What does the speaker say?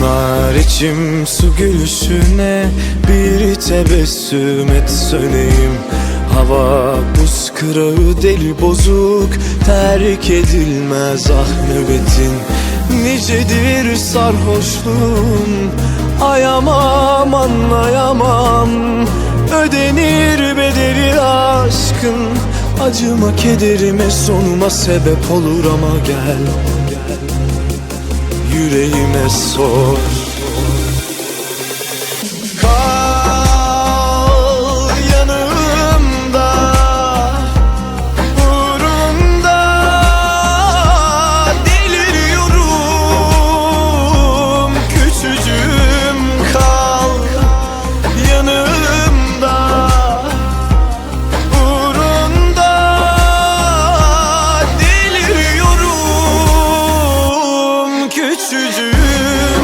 Yanar içim su gülüşüne. Bir tebessüm et söyleyeyim Hava buz kırağı deli bozuk. Terk edilmez ah nöbetin. Nicedir sarhoşluğun? Ayamam anlayamam. Ödenir bedeli aşkın. Acıma kederime sonuma sebep olur ama gel Yüreğime sor tu